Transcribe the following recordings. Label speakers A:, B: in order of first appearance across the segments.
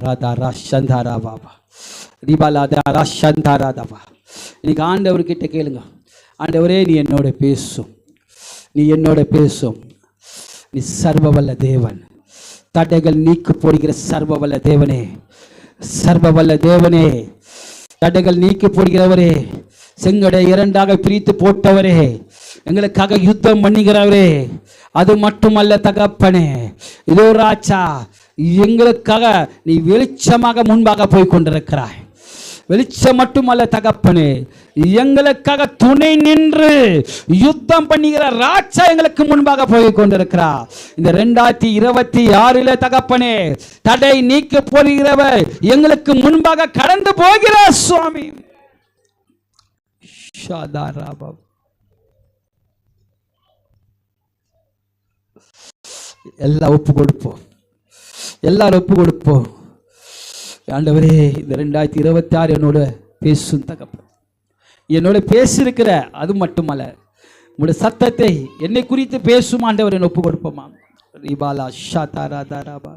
A: ராதா ரா சந்தாரா பாபா ரிபாலாதா சந்தாரா தாபா இன்னைக்கு ஆண்டவர்கிட்ட கேளுங்க. ஆண்டவரே நீ என்னோட பேசும். நீ என்னோட பேசும். நீ சர்வவல்ல தேவன். தடைகள் நீக்கு போடுகிற சர்வவல்ல தேவனே. சர்வவல்ல தேவனே. தடைகள் நீக்கி போடுகிறவரே. செங்கடை இரண்டாக பிரித்து போட்டவரே. எங்களுக்காக யுத்தம் பண்ணுகிறவரே. அது மட்டுமல்ல தகப்பனே. இதோ ராஜா எங்களுக்காக நீ வெளிச்சமாக முன்பாக போய் கொண்டிருக்கிறாய் வெளிச்சம் மட்டுமல்ல தகப்பனு எங்களுக்காக துணை நின்று யுத்தம் பண்ணுகிற ராட்சா எங்களுக்கு முன்பாக போய் கொண்டிருக்கிறா இந்த ரெண்டாயிரத்தி இருபத்தி ஆறுல தகப்பனே தடை நீக்க போகிறவர் எங்களுக்கு முன்பாக கடந்து போகிறார் சுவாமி. எல்லாம் ஒப்பு கொடுப்போம். எல்லாரும் ஒப்பு கொடுப்போம். ஆண்டவரே இந்த ரெண்டாயிரத்தி இருபத்தி ஆறு என்னோட பேசும் தகப்பன். என்னோட பேசியிருக்கிற அது மட்டுமல்ல உங்களுடைய சத்தத்தை என்னை குறித்து பேசும் ஆண்டவர் என்னை ஒப்பு கொடுப்போமா? ரிபாலா ஷா தாரா தாராபா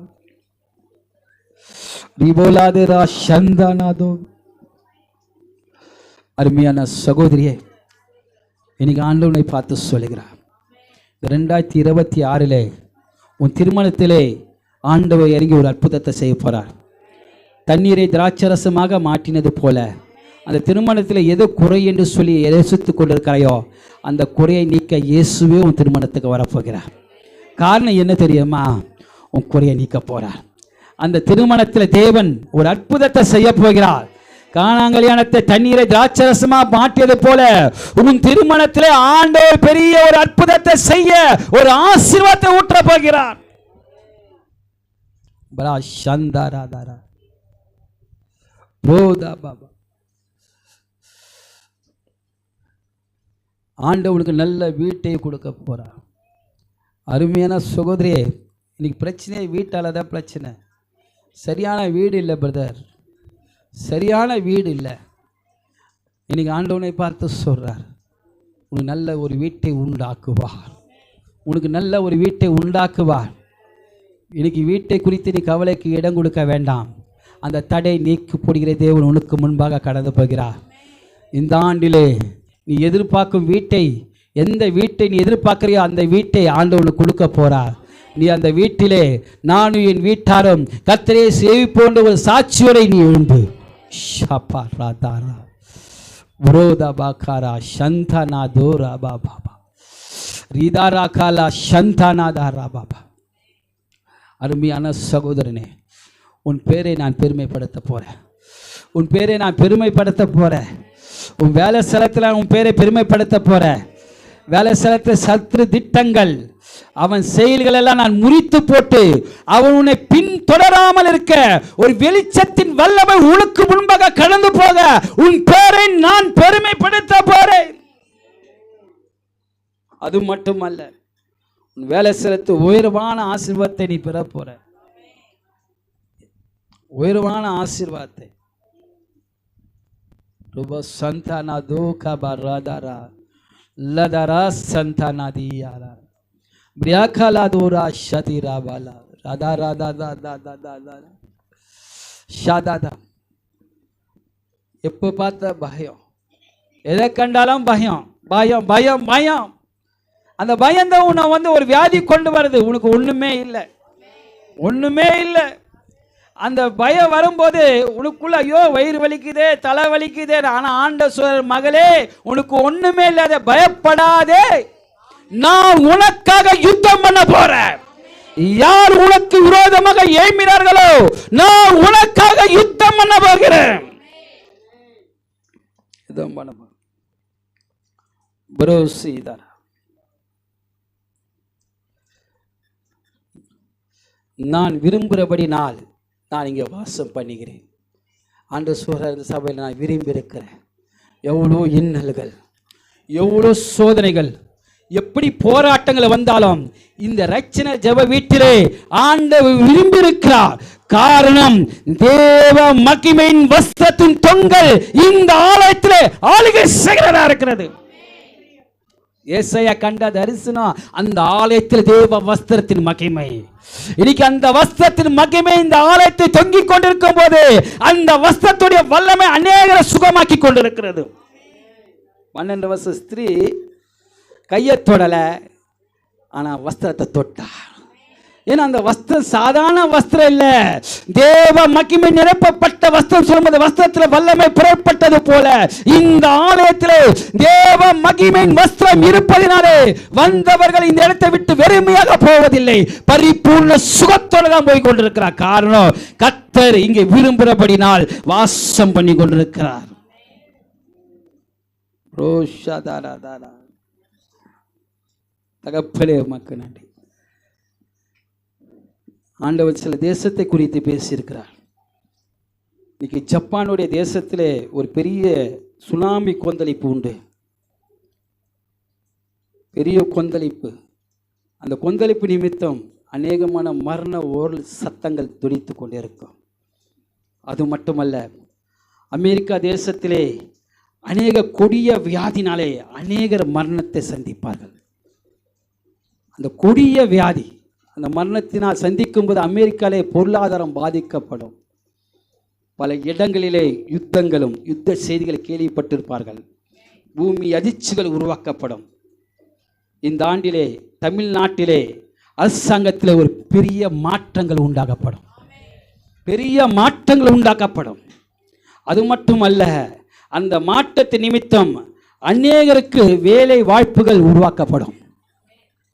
A: ரிபோலாதேரா சந்தானாதோ அருமையான சகோதரியே இன்னைக்கு ஆண்டவனை பார்த்து சொல்லுகிறார். ரெண்டாயிரத்தி இருபத்தி ஆறிலே உன் திருமணத்திலே ஆண்டவர் இறங்கி ஒரு அற்புதத்தை செய்ய போகிறார் தண்ணீரை திராட்சரசமாக மாற்றினது போல அந்த திருமணத்தில் எது குறை என்று சொல்லி யோசித்து கொண்டிருக்கிறாயோ அந்த குறையை நீக்க இயேசுவே உன் திருமணத்துக்கு வரப்போகிறார். காரணம் என்ன தெரியுமா? உன் குறையை நீக்க போகிறார் அந்த திருமணத்தில் தேவன் ஒரு அற்புதத்தை செய்ய போகிறார். காணாங்கல்யாணத்தை தண்ணீரை திராட்சரசமா மாற்றியது போல உன் திருமணத்தில் ஆண்டவர் பெரிய ஒரு அற்புதத்தை செய்ய ஒரு ஆசீர்வாதத்தை ஊற்ற போகிறார். பரா சந்தாராதாரா போதா பாபா ஆண்டவனுக்கு நல்ல வீட்டை கொடுக்க போகிறார் அருமையான சகோதரியே இன்னைக்கு பிரச்சனையே வீட்டால் தான் பிரச்சனை. சரியான வீடு இல்லை பிரதர் சரியான வீடு இல்லை. இன்னைக்கு ஆண்டவனை பார்த்து சொல்கிறார் உனக்கு நல்ல ஒரு வீட்டை உண்டாக்குவார். உனக்கு நல்ல ஒரு வீட்டை உண்டாக்குவார். இன்னைக்கு வீட்டை குறித்து நீ கவலைக்கு இடம் கொடுக்க வேண்டாம். அந்த தடை நீக்கி போடுகிற தேவன் உனக்கு முன்பாக கடந்து போகிறார். இந்த ஆண்டிலே நீ எதிர்பார்க்கும் வீட்டை எந்த வீட்டை நீ எதிர்பார்க்கிறியோ அந்த வீட்டை ஆண்டவனுக்கு கொடுக்க போகிறார் நீ அந்த வீட்டிலே நானும் என் வீட்டாரும் கத்தரே சேவிப்போன்ற ஒரு சாட்சியோரை நீ எழுந்து ஷப்பா ராதாரா புரோதா பாக்காரா சந்தானா தோரா பாபா ரீதாரா காலா சந்தானாதாரா பாபா அருமையான சகோதரனே உன் பேரை நான் பெருமைப்படுத்த போகிறேன் உன் பேரை நான் பெருமைப்படுத்த போகிறேன் உன் வேலை ஸ்தலத்தில் உன் பேரை பெருமைப்படுத்த போகிறேன் வேலை ஸ்தலத்தில் சத்ரு திட்டங்கள் அவன் செயல்கள் எல்லாம் நான் முறித்து போட்டு அவன் உன்னை பின் தொடராமல் இருக்க ஒரு வெளிச்சத்தின் வல்லமை உனக்கு முன்பாக கடந்து போக உன் பேரை நான் பெருமைப்படுத்த போறேன். அது மட்டுமல்ல வேலை செலுத்து உயர்வான ஆசீர்வாதத்தை நீ பெற போற. உயர்வான ஆசீர்வாதத்தை. ரொம்ப சந்தானா தூக்கா பராதாரா லதாரா சந்தானா தியாரா. பிரியாக்காலா தூரா ஷதிரா பாலா. ராதா ராதா தாதா தாதா தாதா ஷாதாதா எப்போ பார்த்த பயம்? எதை கண்டாலும் பயம். பயம் பயம் பயம். அந்த பயம் உன்னை வந்து ஒரு வியாதி கொண்டு வருது உனக்கு ஒன்றுமே இல்லை. ஒன்றுமே இல்லை. அந்த பயம் வரும்போது உனக்குள்ள ஐயோ வயிறு வலிக்குதே தலை வலிக்குதே ஆனால் ஆண்ட சுவர் மகளே உனக்கு ஒன்றுமே இல்லாத பயப்படாதே. நான் உனக்காக யுத்தம் பண்ண போறேன். யார் உனக்கு விரோதமாக ஏமினார்களோ நான் உனக்காக யுத்தம் பண்ண போகிறேன். யுத்தம் பண்ண போறேன். நான் விரும்புகிறபடி நாள் நான் இங்கே வாசம் பண்ணுகிறேன். ஆண்டு சூழல் சபையில் நான் விரும்பியிருக்கிறேன். எவ்வளோ இன்னல்கள் எவ்வளோ சோதனைகள் எப்படி போராட்டங்கள் வந்தாலும் இந்த ரச்சனை ஜப வீட்டிலே ஆண்டவர் விரும்பியிருக்கிறார். காரணம் தேவ மகிமையின் வஸ்திரத்தின் தொங்கல் இந்த ஆலயத்திலே ஆளுகை செய்கிறதா இருக்கிறது. ஏசையா கண்ட தரிசனம் அந்த ஆலயத்தில் தேவ வஸ்திரத்தின் மகிமை. இன்னைக்கு அந்த வஸ்திரத்தின் மகிமை இந்த ஆலயத்தை தொங்கிக் கொண்டிருக்கும் போது அந்த வஸ்திரத்துடைய வல்லமை அநேகரை சுகமாக்கி கொண்டிருக்கிறது. பன்னெண்டு வருஷம் ஸ்திரீ கையை தொடலை ஆனால் வஸ்திரத்தை தொட்டா. ஏன்னா அந்த வஸ்திரம் சாதாரண வஸ்திரம் இல்ல. தேவ மகிமை நிரப்பப்பட்ட வஸ்திரம் சொல்லும்போது வஸ்திரத்தில் வல்லமை புறப்பட்டது போல இந்த ஆலயத்தில் தேவ மகிமையின் வஸ்திரம் இருப்பதினாலே வந்தவர்கள் இந்த இடத்தை விட்டு வெறுமையாக போவதில்லை. பரிபூர்ண சுகத்தோடு தான் போய் கொண்டிருக்கிறார். காரணம் கத்தர் இங்கே விரும்புகிறபடினால் வாசம் பண்ணி கொண்டிருக்கிறார். ரோஷாதாராதாரா. தகப்பலே மக்கள் நன்றி. ஆண்டவர் சில தேசத்தை குறித்து பேசியிருக்கிறார். இன்னைக்கு ஜப்பானுடைய தேசத்திலே ஒரு பெரிய சுனாமி கொந்தளிப்பு உண்டு. பெரிய கொந்தளிப்பு. அந்த கொந்தளிப்பு நிமித்தம் அநேகமான மரண ஓர் சத்தங்கள் துடித்து கொண்டே இருக்கும். அது மட்டுமல்ல அமெரிக்கா தேசத்திலே அநேக கொடிய வியாதினாலே அநேகர் மரணத்தை சந்திப்பார்கள். அந்த கொடிய வியாதி அந்த மரணத்தினால் சந்திக்கும்போது அமெரிக்காவிலே பொருளாதாரம் பாதிக்கப்படும். பல இடங்களிலே யுத்தங்களும் யுத்த செய்திகளை கேள்விப்பட்டிருப்பார்கள். பூமி அதிர்ச்சிகள் உருவாக்கப்படும். இந்த ஆண்டிலே தமிழ்நாட்டிலே அரசாங்கத்தில் ஒரு பெரிய மாற்றங்கள் உண்டாக்கப்படும். பெரிய மாற்றங்கள் உண்டாக்கப்படும். அது மட்டுமல்ல அந்த மாற்றத்தின் நிமித்தம் அநேகருக்கு வேலை வாய்ப்புகள் உருவாக்கப்படும்.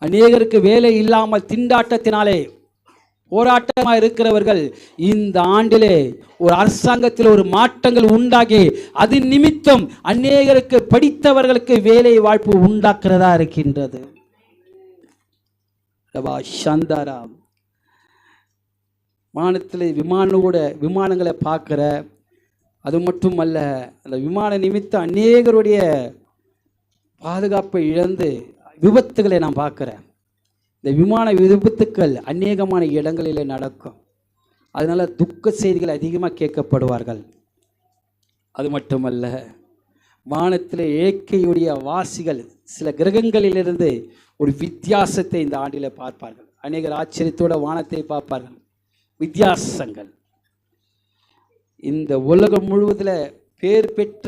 A: அநேகருக்கு வேலை இல்லாமல் திண்டாட்டத்தினாலே போராட்டமாக இருக்கிறவர்கள் இந்த ஆண்டிலே ஒரு அரசாங்கத்தில் ஒரு மாற்றங்கள் உண்டாகி அது நிமித்தம் அநேகருக்கு படித்தவர்களுக்கு வேலை வாய்ப்பு உண்டாக்குறதா இருக்கின்றது. ரவா சாந்தாராம் வானத்தில் விமானோட விமானங்களை பார்க்குற அது மட்டுமல்ல அந்த விமான நிமித்தம் அநேகருடைய பாதுகாப்பை இழந்து விபத்துகளை நான் பார்க்குறேன். இந்த விமான விபத்துக்கள் அநேகமான இடங்களிலே நடக்கும். அதனால் துக்க செய்திகள் அதிகமாக கேட்கப்படுவார்கள். அது மட்டுமல்ல வானத்தில் இயற்கையுடைய வாசிகள் சில கிரகங்களிலிருந்து ஒரு வித்தியாசத்தை இந்த ஆண்டில் பார்ப்பார்கள். அநேகர் ஆச்சரியத்தோட வானத்தை பார்ப்பார்கள். வித்தியாசங்கள். இந்த உலகம் முழுவதில் பேர் பெற்ற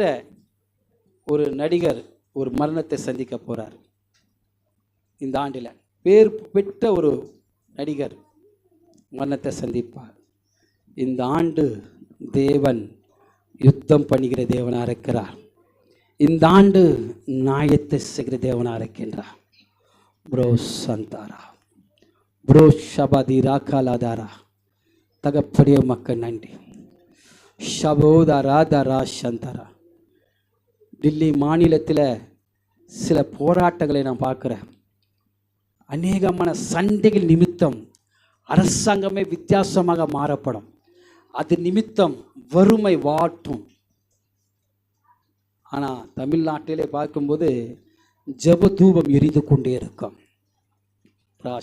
A: ஒரு நடிகர் ஒரு மரணத்தை சந்திக்க போகிறார் இந்த ஆண்டில் பேர் பெற்ற ஒரு நடிகர் மரணத்தை சந்திப்பார். இந்த ஆண்டு தேவன் யுத்தம் பண்ணுகிற தேவனாக இருக்கிறார். இந்த ஆண்டு நாயத்தை செய்கிற தேவனாக இருக்கின்றார். ப்ரோ சந்தாரா ப்ரோ ஷபாதி ராகாலாதாரா தகப்படிய மக்கள் நன்றி. ஷபோதாரா தாரா சந்தாரா டில்லி மாநிலத்தில் சில போராட்டங்களை நான் பார்க்குறேன். அநேகமான சண்டைகள் நிமித்தம் அரசாங்கமே வித்தியாசமாக மாறப்படும். அது நிமித்தம் வறுமை வாட்டும். ஆனால் தமிழ்நாட்டிலே பார்க்கும்போது ஜப தூபம் எரிந்து கொண்டே இருக்கும். ரா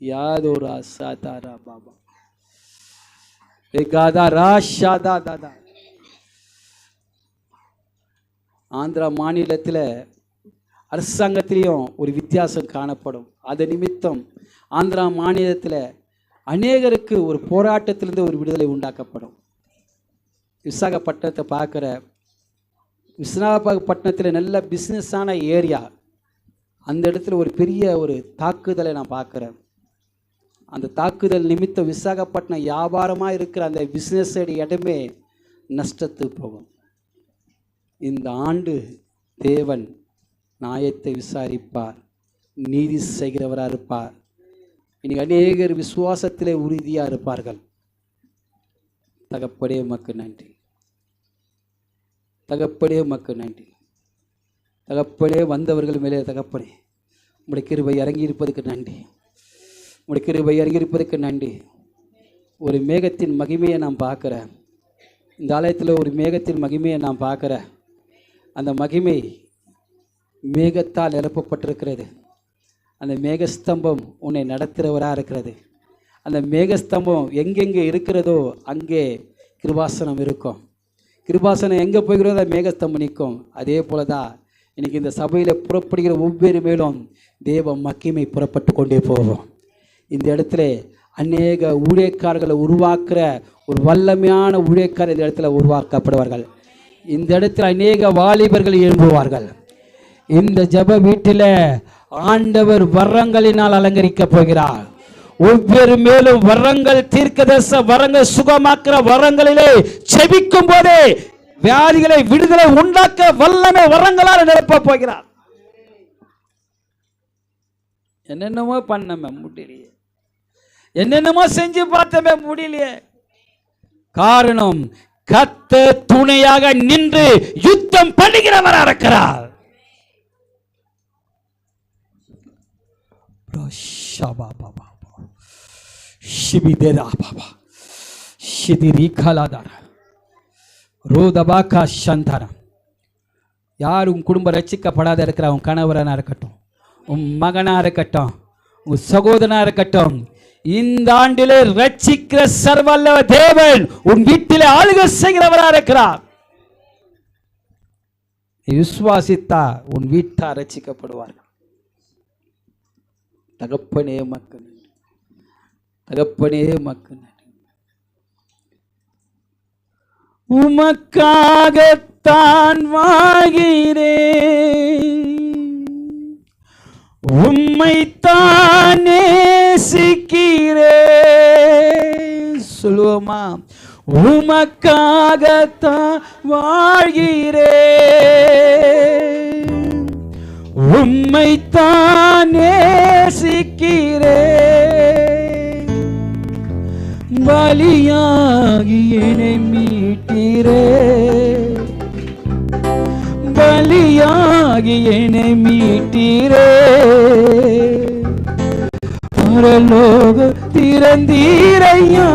A: யாதோரா சாதாரா பாபா. ஏகாதா ரா ஷாதா தாதா ஆந்திரா மாநிலத்தில் அரசாங்கத்திலையும் ஒரு வித்தியாசம் காணப்படும். அது நிமித்தம் ஆந்திரா மாநிலத்தில் அநேகருக்கு ஒரு போராட்டத்திலிருந்து ஒரு விடுதலை உண்டாக்கப்படும். விசாகப்பட்டினத்தை பார்க்குற விசாகப்பட்டினத்தில் நல்ல பிஸ்னஸான ஏரியா அந்த இடத்துல ஒரு பெரிய ஒரு தாக்குதலை நான் பார்க்குறேன். அந்த தாக்குதல் நிமித்தம் விசாகப்பட்டினம் வியாபாரமாக இருக்கிற அந்த பிஸ்னஸ் இடமே நஷ்டத்துக்கு போகும். இந்த ஆண்டு தேவன் நியாயத்தை விசாரிப்பார் நீதி செய்கிறவராக இருப்பார். இன்னைக்கு அநேகர் விசுவாசத்திலே உறுதியாக இருப்பார்கள். தகப்படே மக்கு நன்றி. தகப்படே மக்கு நன்றி. தகப்படே வந்தவர்கள் மேலே தகப்படே உங்களுடைய கிருபை இறங்கி இருப்பதற்கு நன்றி. உங்களுடைய கிருபை இறங்கி இருப்பதற்கு நன்றி. ஒரு மேகத்தின் மகிமையை நான் பார்க்குறேன் இந்த ஆலயத்தில் ஒரு மேகத்தின் மகிமையை நான் பார்க்குறேன் அந்த மகிமை மேகத்தால் எழுப்பப்பட்டிருக்கிறது. அந்த மேகஸ்தம்பம் உன்னை நடத்துகிறவராக இருக்கிறது. அந்த மேகஸ்தம்பம் எங்கெங்கே இருக்கிறதோ அங்கே கிருபாசனம் இருக்கும். கிருபாசனம் எங்கே போகிறதோ அந்த மேகஸ்தம்பம் நிற்கும் அதே போல தான் இன்றைக்கி இந்த சபையில் புறப்படுகிற ஒவ்வொரு மேலும் தேவ மக்கிமை புறப்பட்டு கொண்டே போவோம் இந்த இடத்துல அநேக ஊழியக்காரர்களை உருவாக்குற ஒரு வல்லமையான ஊழியக்காரர் இந்த இடத்துல உருவாக்கப்படுவார்கள். இந்த இடத்துல அநேக வாலிபர்கள் எழும்புவார்கள் இந்த ஜெப வீட்டில் ஆண்டவர் வரங்களினால் அலங்கரிக்க போகிறார். ஒவ்வொரு மேலும் வரங்கள் தீர்க்கதர்ச வரங்கள் சுகமாக்குற வரங்களிலே செபிக்கும் போதே வியாதிகளை விடுதலை உண்டாக்க வல்லமை வரங்களால் நிரப்ப போகிறார். என்னென்னமோ பண்ணமே முடியலையே. என்னென்னமோ செஞ்சு பார்த்தமே முடியலையே. காரணம் கத்த துணையாக நின்று யுத்தம் பண்ணுகிறவராக இருக்கிறார். Shabababa. Shibidera baba. ரோதபாக்கா சந்தரம் யார் உன் குடும்பம் ரசிக்கப்படாத இருக்கிற உன் கணவரனா இருக்கட்டும். உன் மகனா இருக்கட்டும். உன் சகோதரனா இருக்கட்டும். இந்த ஆண்டிலே ரட்சிக்கிற சர்வல்ல தேவன் உன் வீட்டிலே ஆளுக செய்கிறவரா இருக்கிறார். விசுவாசித்தா உன் வீட்டார் ரட்சிக்கப்படுவார்கள். தகப்பனே மக்கள் தகப்பனே மக்கள் உமக்காகத்தான் வாழ்கிறேன். உம்மைத்தான் நேசிக்கிறேன். சொல்லுவோமா? உமக்காகத்தான் வாழ்கிறேன். உம்மைத்தான் நேசிக்கிறேன் பலியாகி என்னை மீட்டீரே பலியாகி என்னை மீட்டீரே பரலோக திறந்தீரையா.